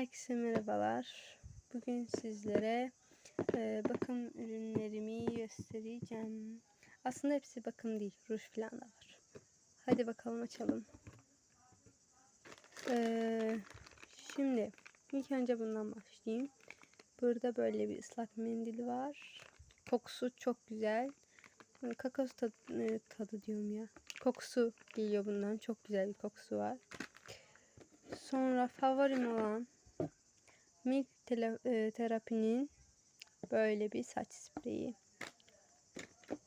Herkese merhabalar. Bugün sizlere e, bakım ürünlerimi göstereceğim. Aslında hepsi bakım değil. Ruj falan da var. Hadi bakalım açalım. E, şimdi ilk önce bundan başlayayım. Burada böyle bir ıslak mendil var. Kokusu çok güzel. Kakao tadı, e, tadı diyorum ya. Kokusu geliyor bundan. Çok güzel bir kokusu var. Sonra favorim olan Milk e, terapinin böyle bir saç spreyi.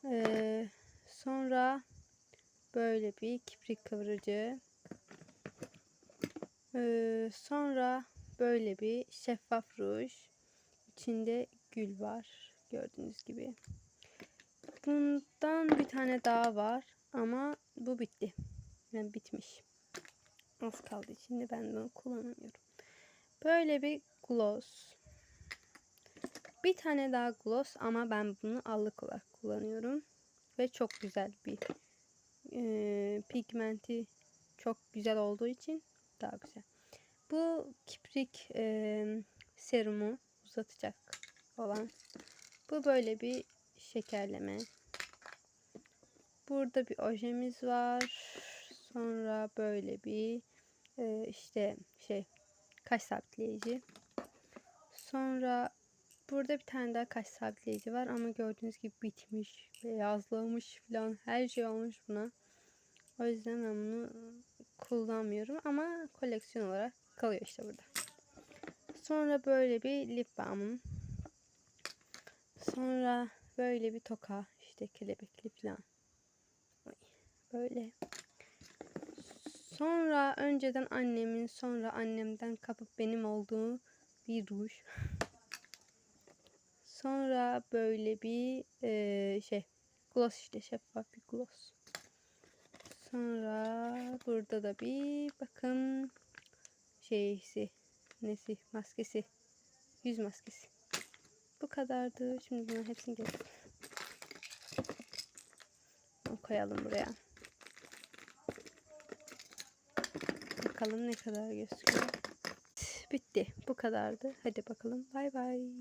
Ee, sonra böyle bir kibrit kıvırıcı. Ee, sonra böyle bir şeffaf ruj. İçinde gül var. Gördüğünüz gibi. Bundan bir tane daha var. Ama bu bitti. Yani bitmiş. Az kaldı içinde. Ben bunu kullanamıyorum. Böyle bir gloss. Bir tane daha gloss ama ben bunu allık olarak kullanıyorum. Ve çok güzel bir e, pigmenti çok güzel olduğu için daha güzel. Bu kiprik e, serumu uzatacak olan. Bu böyle bir şekerleme. Burada bir ojemiz var. Sonra böyle bir e, işte şey kaş sabitleyici. Sonra burada bir tane daha kaş sabitleyici var ama gördüğünüz gibi bitmiş, beyazlamış falan her şey olmuş buna. O yüzden ben bunu kullanmıyorum ama koleksiyon olarak kalıyor işte burada. Sonra böyle bir lip balmım. Sonra böyle bir toka işte kelebekli falan. Böyle. Sonra önceden annemin sonra annemden kapıp benim olduğu bir ruj. Sonra böyle bir e, şey gloss işte şeffaf bir gloss. Sonra burada da bir bakın şeysi nesi maskesi yüz maskesi. Bu kadardı. Şimdi bunların hepsini gel koyalım buraya. Bakalım ne kadar gözüküyor. Bitti. Bu kadardı. Hadi bakalım. Bay bay.